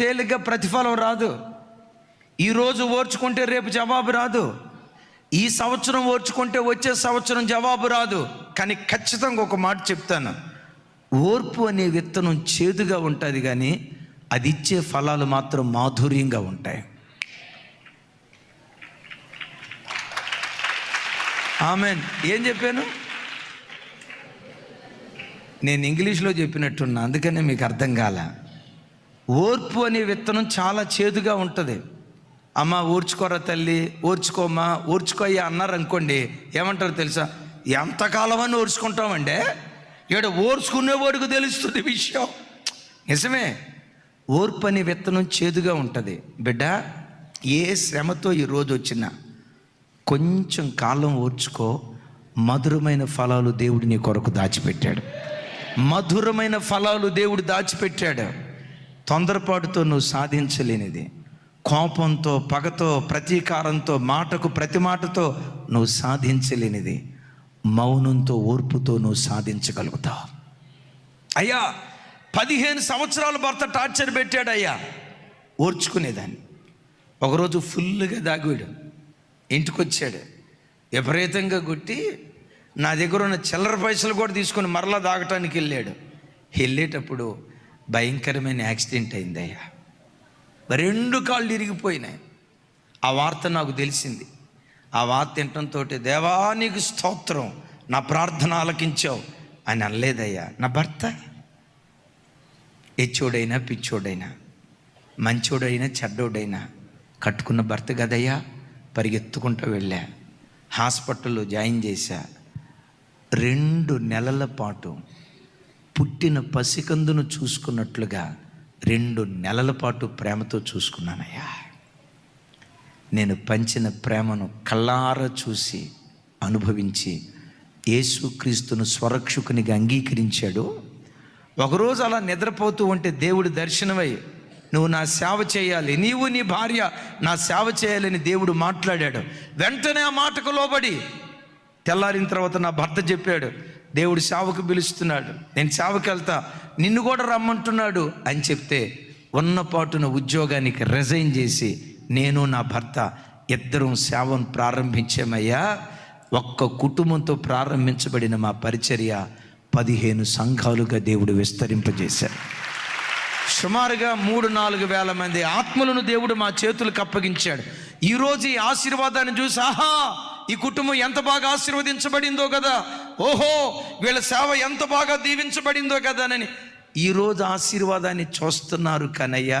తేలిగ్గా ప్రతిఫలం రాదు. ఈరోజు ఓర్చుకుంటే రేపు జవాబు రాదు. ఈ సంవత్సరం ఓర్చుకుంటే వచ్చే సంవత్సరం జవాబు రాదు. కానీ ఖచ్చితంగా ఒక మాట చెప్తాను. ఓర్పు అనే విత్తనం చేదుగా ఉంటుంది కానీ అది ఇచ్చే ఫలాలు మాత్రం మాధుర్యంగా ఉంటాయి. ఆమెన్. ఏం చెప్పాను? నేను ఇంగ్లీష్లో చెప్పినట్టున్నా అందుకనే మీకు అర్థం కాల. ఓర్పు అనే విత్తనం చాలా చేదుగా ఉంటుంది. అమ్మ ఓర్చుకోరా తల్లి ఓర్చుకోమ్మా ఓర్చుకోయ్యా అన్నారు అనుకోండి ఏమంటారు తెలుసా? ఎంతకాలం అని ఓర్చుకుంటామంటే ఇక్కడ ఓర్చుకునేవాడికి తెలుస్తుంది విషయం. నిజమే. ఓర్పు అనే విత్తనం చేదుగా ఉంటుంది. బిడ్డ ఏ శ్రమతో ఈరోజు వచ్చినా కొంచెం కాలం ఓర్చుకో మధురమైన ఫలాలు దేవుడు నీ కొరకు దాచిపెట్టాడు. మధురమైన ఫలాలు దేవుడు దాచిపెట్టాడు. తొందరపాటుతో నువ్వు సాధించలేనిది. కోపంతో పగతో ప్రతీకారంతో మాటకు ప్రతి మాటతో నువ్వు సాధించలేనిది. మౌనంతో ఓర్పుతో నువ్వు సాధించగలుగుతావు. అయ్యా పదిహేను సంవత్సరాల భర్త టార్చర్ పెట్టాడు అయ్యా ఓర్చుకునేదాన్ని. ఒకరోజు ఫుల్గా దాగాడు. ఇంటికి వచ్చాడు విపరీతంగా కొట్టి నా దగ్గర ఉన్న చిల్లర పైసలు కూడా తీసుకొని మరలా దాగటానికి వెళ్ళాడు. వెళ్ళేటప్పుడు భయంకరమైన యాక్సిడెంట్ అయిందయ్యా. రెండు కాళ్ళు ఇరిగిపోయినాయి. ఆ వార్త నాకు తెలిసింది. ఆ వార్త వినటంతో దేవా నీకు స్తోత్రం. నా ప్రార్థన ఆలకించావు. అని అనలేదయ్యా. నా భర్త? ఎచ్చోడైనా పిచ్చోడైనా మంచోడైనా చెడ్డోడైనా కట్టుకున్న భర్త కదయ్యా. పరిగెత్తుకుంటూ వెళ్ళా. హాస్పిటల్లో జాయిన్ చేశా. రెండు నెలల పాటు పుట్టిన పసికందును చూసుకున్నట్లుగా రెండు నెలల పాటు ప్రేమతో చూసుకున్నానయ్యా. నేను పంచిన ప్రేమను కళ్ళారా చూసి అనుభవించి యేసుక్రీస్తును స్వరక్షకునిగా అంగీకరించాడు. ఒకరోజు అలా నిద్రపోతూ ఉంటే దేవుడు దర్శనమై నువ్వు నా సేవ చేయాలి నీవు నీ భార్య నా సేవ చేయాలని దేవుడు మాట్లాడాడు. వెంటనే ఆ మాటకు లోబడి తెల్లారిన తర్వాత నా భర్త చెప్పాడు దేవుడు సేవకు పిలుస్తున్నాడు. నేను సేవకి వెళ్తా నిన్ను కూడా రమ్మంటున్నాడు అని చెప్తే ఉన్నపాటున ఉద్యోగానికి రిజైన్ చేసి నేను నా భర్త ఇద్దరం సేవను ప్రారంభించామయ్యా. ఒక్క కుటుంబంతో ప్రారంభించబడిన మా పరిచర్య పదిహేను సంఘాలుగా దేవుడు విస్తరింపజేశారు. సుమారుగా మూడు నాలుగు వేల మంది ఆత్మలను దేవుడు మా చేతులకు అప్పగించాడు. ఈరోజు ఈ ఆశీర్వాదాన్ని చూసి ఆహా! ఈ కుటుంబం ఎంత బాగా ఆశీర్వదించబడిందో కదా? ఓహో వీళ్ళ సేవ ఎంత బాగా దీవించబడిందో కదా అని ఈరోజు ఆశీర్వాదాన్ని చూస్తున్నారు కనయ్య.